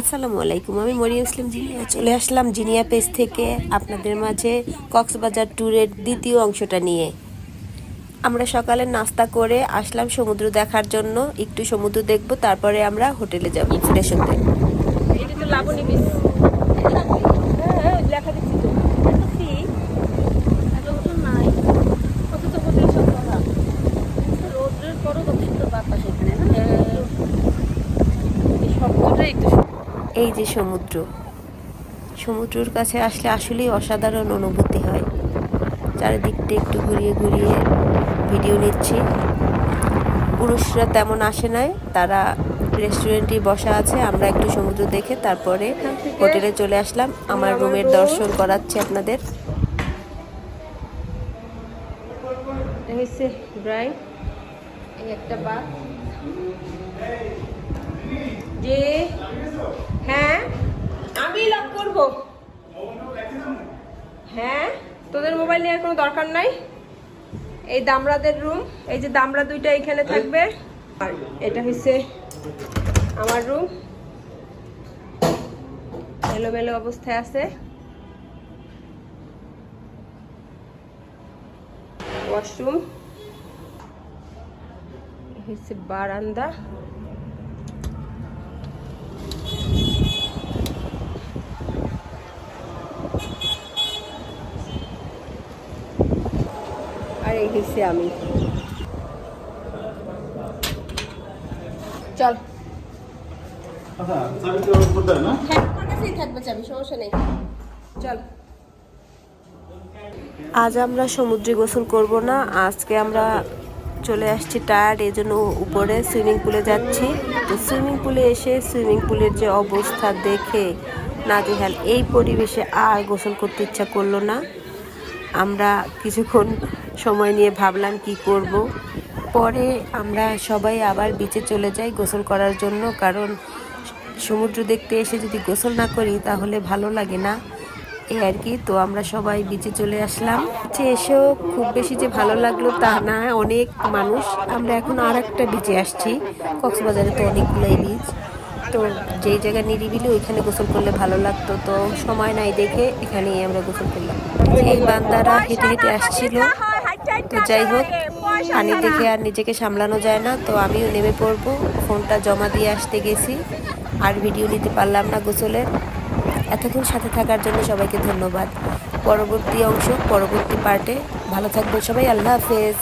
আসসালামু আলাইকুম, আমি মরিয়া ইসলাম জিনিয়া। চলে আসলাম জিনিয়া পেজ থেকে আপনাদের মাঝে কক্সবাজার ট্যুরের দ্বিতীয় অংশটা নিয়ে। আমরা সকালে নাস্তা করে আসলাম সমুদ্র দেখার জন্য। একটু সমুদ্র দেখব, তারপরে আমরা হোটেলে যাব হতে এটা তো লাবণী বিচ। হ্যাঁ লেখা দিচ্ছি তো এত কি এত ওজন নাই কত তো বোধহয় সব করা রোদ্রের পরও কত সুন্দর বাতাস এখানে না এই শব্দটা একটু এই যে সমুদ্র। সমুদ্রর কাছে আসলে আসলেই অসাধারণ অনুভূতি হয়। চারিদিকটা একটু ঘুরিয়ে ঘুরিয়ে ভিডিও নিচ্ছি। পুরুষরা তেমন আসে নাই, তারা রেস্টুরেন্টে বসা আছে, আমরা একটু সমুদ্র দেখে তারপরে হোটেলে চলে আসলাম। আমার রুমের দর্শন করাচ্ছি আপনাদের। হচ্ছে একটা যে করব? হ্যাঁ তোদের মোবাইল নেওয়ার কোনো দরকার নাই? এই দামরাদের রুম এই যে দামরা দুইটা এখানে থাকবে। আর এটা হচ্ছে আমার রুম এলোমেলো অবস্থায় আছে। ওয়াশরুম হচ্ছে বারান্দা। হচ্ছে আমি। চল। আচ্ছা চাবি তো করতে হবে না? হ্যাঁ আমার কাছেই থাকবে চাবি সমস্যা নেই। চল। আজ আমরা সমুদ্রে গোসল করব না আজকে আমরা চলে আসছি টায়ার্ড এই জন্য উপরে সুইমিং পুলে যাচ্ছি। তো সুইমিং পুলে এসে সুইমিং পুলের যে অবস্থা দেখে নাজেহাল এই পরিবেশে আর গোসল করতে ইচ্ছা করল না। আমরা কিছুক্ষণ সময় নিয়ে ভাবলাম কি করব। পরে আমরা সবাই আবার বিচে চলে যাই গোসল করার জন্য। কারণ সমুদ্র দেখতে এসে যদি গোসল না করি তাহলে ভালো লাগে না। এই আর কি, তো আমরা সবাই বিচে চলে আসলাম। বিচে এসেও খুব বেশি যে ভালো লাগল তা না, অনেক মানুষ। আমরা এখন আর একটা বিচে আসছি। কক্সবাজারে তো অনেকগুলোই বিচ তো যেই জায়গায় নিরিবিলি ওইখানে গোসল করলে ভালো লাগতো। তো সময় নাই দেখে এখানেই আমরা গোসল করলাম। এই বান্দারা হেঁটে হেঁটে আসছিল। তো যাই হোক পানি দেখে আর নিজেকে সামলানো যায় না, তো আমিও নেমে পড়ব। ফোনটা জমা দিয়ে আসতে গেছি, আর ভিডিও নিতে পারলাম না গোসলের। এতক্ষণ সাথে থাকার জন্য সবাইকে ধন্যবাদ। পরবর্তী অংশ, পরবর্তী পার্টে। ভালো থাকবেন সবাই, আল্লাহ হাফেজ।